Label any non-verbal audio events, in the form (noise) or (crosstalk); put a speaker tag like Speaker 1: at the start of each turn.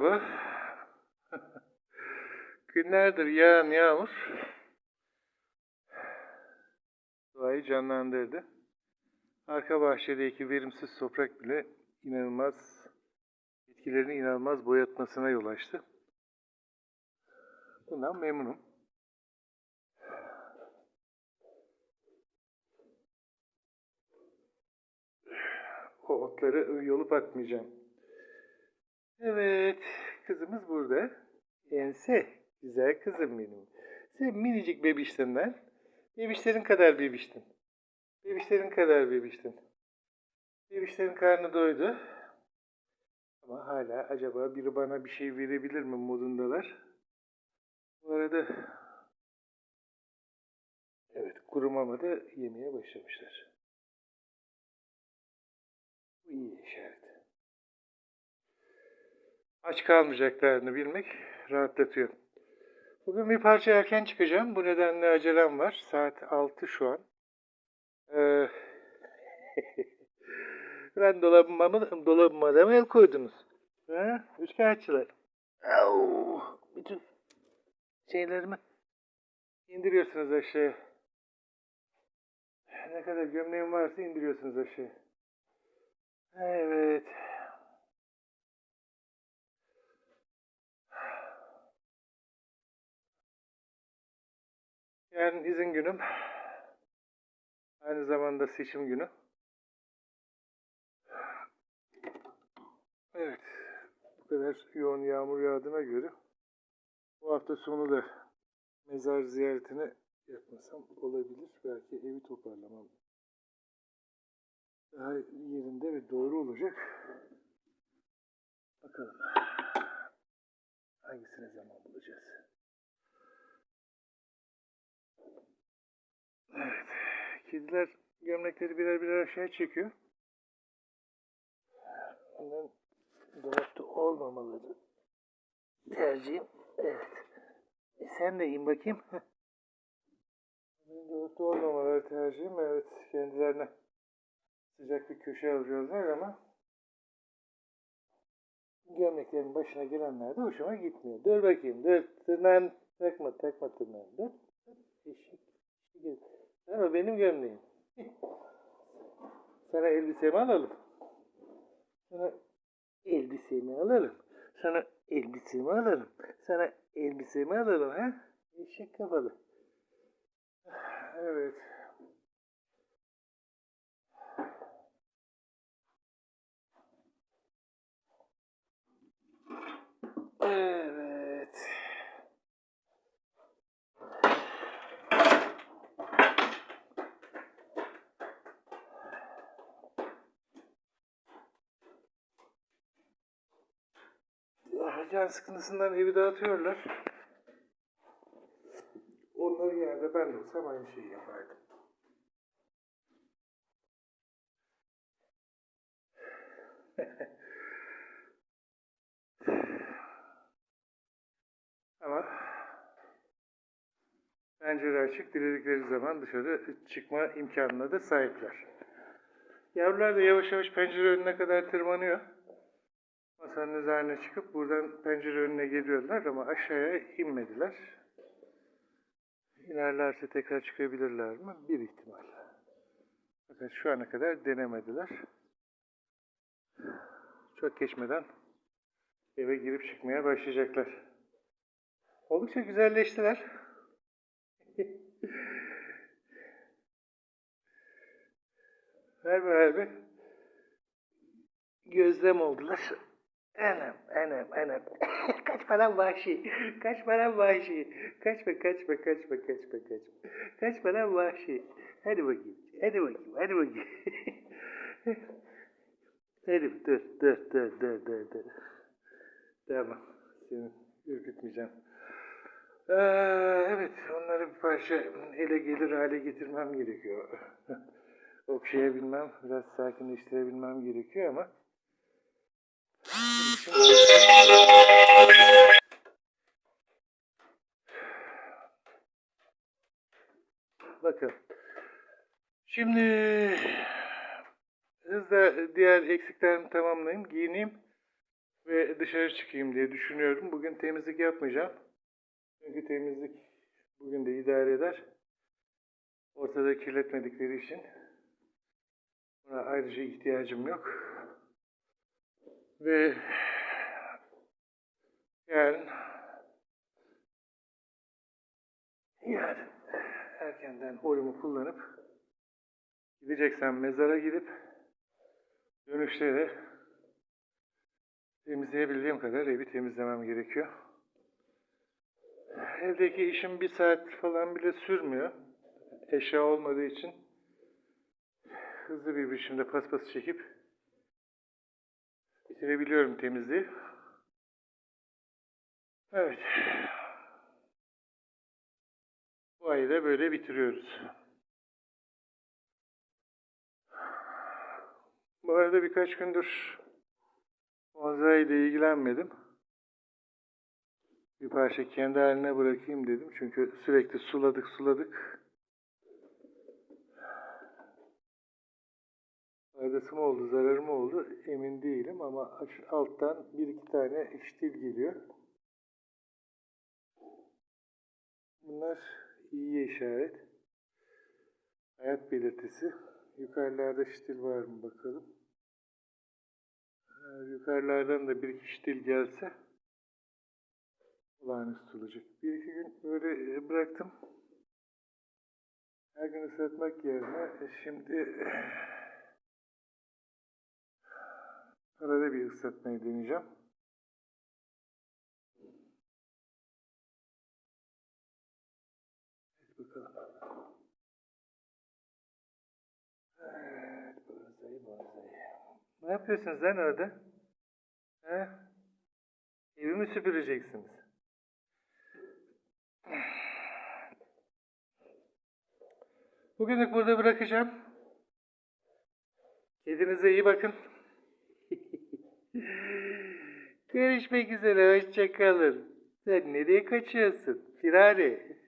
Speaker 1: merhaba. Günlerdir yağan yağmur doğayı canlandırdı. Arka bahçedeki verimsiz toprak bile inanılmaz, bitkilerin inanılmaz boyatmasına yol açtı. Bundan memnunum. O otları yolup atmayacağım. Evet, kızımız burada. Ense, güzel kızım benim. Sen minicik bebiştin lan. Bebişlerin kadar bebiştin. Bebişlerin kadar bebiştin. Bebişlerin karnı doydu. Ama hala acaba biri bana bir şey verebilir mi modundalar. Bu arada evet kuru mama da yemeye başlamışlar. Bu iyi işaret. Aç kalmayacaklarını bilmek rahatlatıyor. Bugün bir parça erken çıkacağım. Bu nedenle acelem var. Saat 6 şu an. Ee, (laughs) ben dolabıma mı, dolabıma da mı el koydunuz? Ha? Üçkağıtçılar. Bütün şeylerimi indiriyorsunuz aşağıya. Ne kadar gömleğim varsa indiriyorsunuz aşağıya. Evet. Yarın izin günüm. Aynı zamanda seçim günü. Evet. Bu kadar yoğun yağmur yağdığına göre bu hafta sonu da mezar ziyaretini yapmasam olabilir. Belki evi toparlamam daha yerinde ve doğru olacak. Bakalım. Hangisine zaman bulacağız? Kediler gömlekleri birer birer aşağı çekiyor. Onların dolapta olmamaları tercihim. Evet. E sen de in bakayım. Onların dolapta olmamaları tercihim. Evet. Kendilerine sıcak bir köşe alıyorlar ama gömleklerin başına gelenler de hoşuma gitmiyor. Dur bakayım. Dur. Tırnağını takma. Takma tırnağını. Dur. Eşek. Eşek. Ama benim gömleğim. (laughs) Sana elbisemi alalım. Sana elbisemi alalım. Sana elbisemi alalım. Sana elbisemi alalım ha? Eşek kafalı. (sighs) Evet. Evet. Ah, Can sıkıntısından evi dağıtıyorlar. Onların yerine ben de olsam aynı şeyi yapardım. (laughs) Ama pencere açık, diledikleri zaman dışarı çıkma imkanına da sahipler. Yavrular da yavaş yavaş pencere önüne kadar tırmanıyor. Masanın üzerine çıkıp buradan pencere önüne geliyorlar ama aşağıya inmediler. İnerlerse tekrar çıkabilirler mi? Bir ihtimal. Fakat şu ana kadar denemediler. Çok geçmeden eve girip çıkmaya başlayacaklar. Oldukça güzelleştiler. (laughs) harbi harbi gözlem oldular. Anam, anam, anam. (laughs) kaç param vahşi, kaç param vahşi. Kaçma, kaçma, kaçma, kaçma, kaçma. Kaç param vahşi. Hadi bakayım, hadi bakayım, hadi bakayım. (laughs) hadi dur, dur, dur, dur, dur, dur. Tamam, seni ürkütmeyeceğim. Ee, evet, onları bir parça ele gelir hale getirmem gerekiyor. (laughs) Okşayabilmem, biraz sakinleştirebilmem gerekiyor ama Bakın. Şimdi hızla diğer eksiklerimi tamamlayayım, giyineyim Ve dışarı çıkayım diye düşünüyorum. Bugün temizlik yapmayacağım. Çünkü temizlik bugün de idare eder. Ortada kirletmedikleri için. Buna ayrıca ihtiyacım yok. Ve yarın yarın erkenden oyumu kullanıp gideceksem mezara gidip dönüşte de temizleyebildiğim kadar evi temizlemem gerekiyor. Evdeki işim bir saat falan bile sürmüyor. Eşya olmadığı için hızlı bir biçimde paspas çekip bitirebiliyorum temizliği. Evet. Bu ayı da böyle bitiriyoruz. Bu arada birkaç gündür bonsai ile ilgilenmedim. Bir parça kendi haline bırakayım dedim. Çünkü sürekli suladık suladık. Faydası mı oldu, zararı mı oldu emin değilim ama alttan bir iki tane iştil geliyor. Bunlar iyiye işaret. Hayat belirtisi. Yukarılarda ştil var mı bakalım. Eğer yukarılardan da bir iki ştil gelse olağanüstü olacak. Bir iki gün böyle e, bıraktım. Her gün ıslatmak yerine e, şimdi bir ıslatmayı deneyeceğim. Evet, bonsai. Ne yapıyorsunuz lan orada? He? Evi mi süpüreceksiniz? Bugünlük burada bırakacağım. Kedinize iyi bakın. Görüşmek üzere, hoşçakalın. Sen nereye kaçıyorsun? Firari.